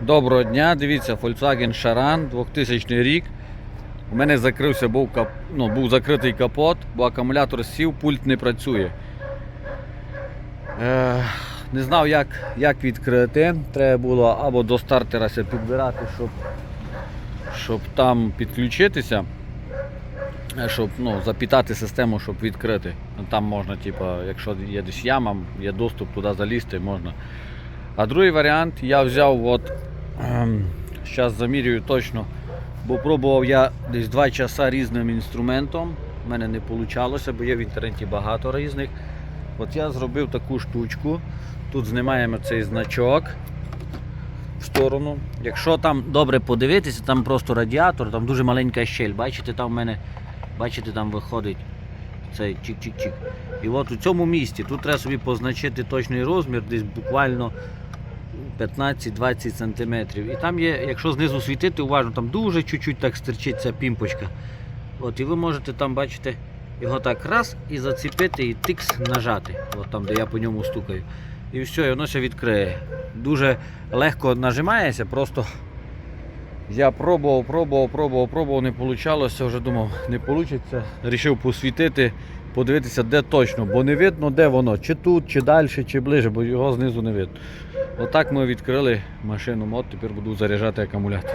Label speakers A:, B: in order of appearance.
A: Доброго дня, дивіться, Volkswagen Charan 2000 рік. У мене закрився, був, кап... ну, був закритий капот, бо акумулятор сів, пульт не працює. Е, не знав, як, як відкрити. Треба було або до стартера підбирати, щоб, щоб там підключитися, е, щоб ну, запітати систему, щоб відкрити. Там можна, типу, якщо є десь яма, є доступ туди залізти, можна. А другий варіант я взяв, от, зараз замірюю точно, бо пробував я десь 2 часа різним інструментом. У мене не вийшло, бо є в інтернеті багато різних. От я зробив таку штучку. Тут знімаємо цей значок в сторону. Якщо там добре подивитися, там просто радіатор, там дуже маленька щель. Бачите, там в мене, бачите, там виходить цей чик-чик-чик. І от у цьому місці тут треба собі позначити точний розмір, десь буквально 15-20 см. І там є, якщо знизу світити, уважно, там дуже чуть-чуть так стирчить ця пімпочка. От, і ви можете там бачите, його так раз і заціпити, і тикс нажати. От там, де я по ньому стукаю. І все, і воно ще відкриє. Дуже легко нажимається, просто я пробував, пробував, пробував, пробував, не вийшло, вже думав, не вийде. Рішив посвітити, подивитися, де точно, бо не видно, де воно, чи тут, чи далі, чи ближче, бо його знизу не видно. Отак ми відкрили машину мод, тепер буду заряджати акумулятор.